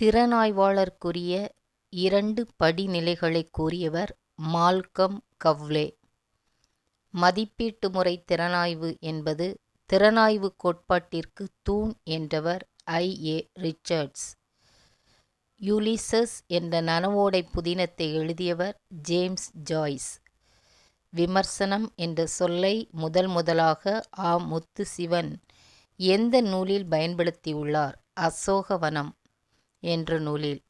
திறனாய்வாளருக்குரிய இரண்டு படிநிலைகளைக் கூறியவர் மால்கம் கவ்லே. மதிப்பீட்டு முறை திறனாய்வு என்பது திறனாய்வுக் கோட்பாட்டிற்கு தூண் என்றவர் ஐ. ஏ. ரிச்சர்ட்ஸ். யூலிசஸ் என்ற நனவோடை புதினத்தை எழுதியவர் ஜேம்ஸ் ஜாய்ஸ். விமர்சனம் என்ற சொல்லை முதல் முதலாக ஆ. முத்து சிவன் எந்த நூலில் பயன்படுத்தியுள்ளார்? அசோகவனம் என்ற நூலில்.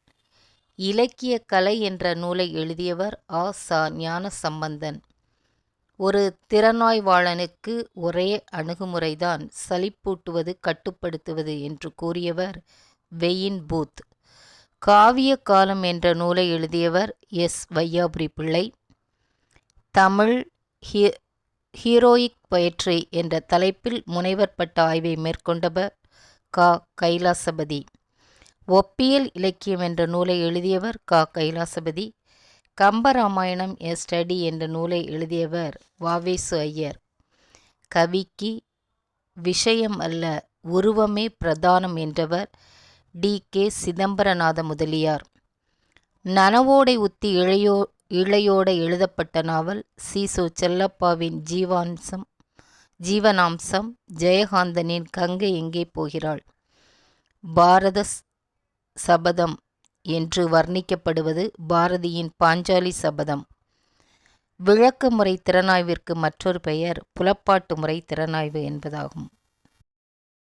இலக்கிய கலை என்ற நூலை எழுதியவர் ஆ. ச. ஞானசம்பந்தன். ஒரு திறனாய்வாளனுக்கு ஒரே அணுகுமுறைதான் சலிப்பூட்டுவது கட்டுப்படுத்துவது என்று கூறியவர் வெயின் பூத். காவிய காலம் என்ற நூலை எழுதியவர் எஸ். வையாபுரி பிள்ளை தமிழ் ஹீ ஹீரோயிக் பயிற்சி என்ற தலைப்பில் முனைவர் பட்ட ஆய்வை மேற்கொண்டவர் க. கைலாசபதி. ஒப்பியல் இலக்கியம் என்ற நூலை எழுதியவர் க. கைலாசபதி. கம்பராமாயணம் எ ஸ்டடி என்ற நூலை எழுதியவர் வாவேசு ஐயர். கவிக்கு விஷயம் அல்ல உருவமே பிரதானம் என்றவர் டி. கே. சிதம்பரநாத முதலியார். நனவோடை உத்தி இழையோட எழுதப்பட்ட நாவல் சி. செல்லப்பாவின் ஜீவாம்சம் ஜீவனாம்சம் ஜெயகாந்தனின் கங்கை எங்கே போகிறாள். பாரத சபதம் என்று வர்ணிக்கப்படுவது பாரதியின் பாஞ்சாலி சபதம். விளக்க முறை திறனாய்விற்கு மற்றொரு பெயர் புலப்பாட்டு முறை திறனாய்வு என்பதாகும்.